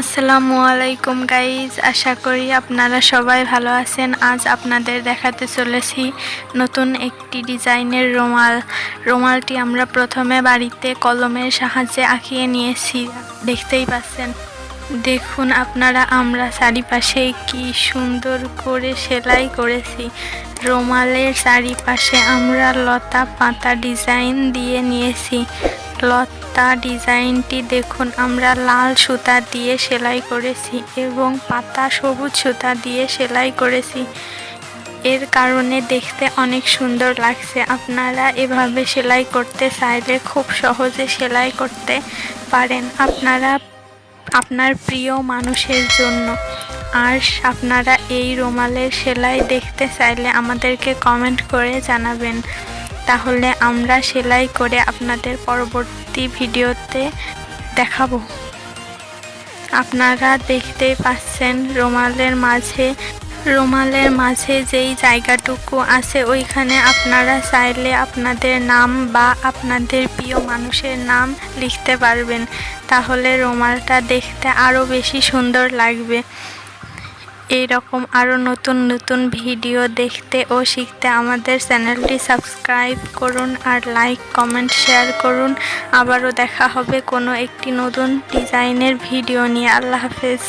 আসসালামু আলাইকুম গাইজ আশা করি আপনারা সবাই ভালো আছেন। আজ আপনাদের দেখাতে চলেছি নতুন একটি ডিজাইনের রুমাল। রুমালটি আমরা প্রথমে বাড়িতে কলমের সাহায্যে আঁকিয়ে নিয়েছি, দেখতেই পাচ্ছেন। দেখুন আপনারা, আমরা চারিপাশে কি সুন্দর করে সেলাই করেছি। রুমালের চারিপাশে আমরা লতা পাতা ডিজাইন দিয়ে নিয়েছি। লতা ডিজাইনটি দেখুন, আমরা লাল সুতা দিয়ে সেলাই করেছি এবং পাতা সবুজ সুতা দিয়ে সেলাই করেছি। এর কারণে দেখতে অনেক সুন্দর লাগছে। আপনারা এভাবে সেলাই করতে চাইলে খুব সহজে সেলাই করতে পারেন। আপনারা, আপনার প্রিয় মানুষের জন্য। আর আপনারা এই রুমালের সেলাই দেখতে চাইলে আমাদেরকে কমেন্ট করে জানাবেন। তাহলে আমরা সেলাই করে আপনাদের পরবর্তী ভিডিওতে দেখাবো। আপনারা দেখতেই পাচ্ছেন রুমালের মাঝে রুমালের মাঝে যেই জায়গাটুকু আছে ওইখানে আপনারা চাইলে আপনাদের নাম বা আপনাদের প্রিয় মানুষের নাম লিখতে পারবেন। তাহলে রুমালটা দেখতে আরও বেশি সুন্দর লাগবে। এই রকম আরও নতুন নতুন ভিডিও দেখতে ও শিখতে আমাদের চ্যানেলটি সাবস্ক্রাইব করুন আর লাইক, কমেন্ট, শেয়ার করুন। আবারও দেখা হবে কোনো একটি নতুন ডিজাইনের ভিডিও নিয়ে। আল্লাহ হাফেজ।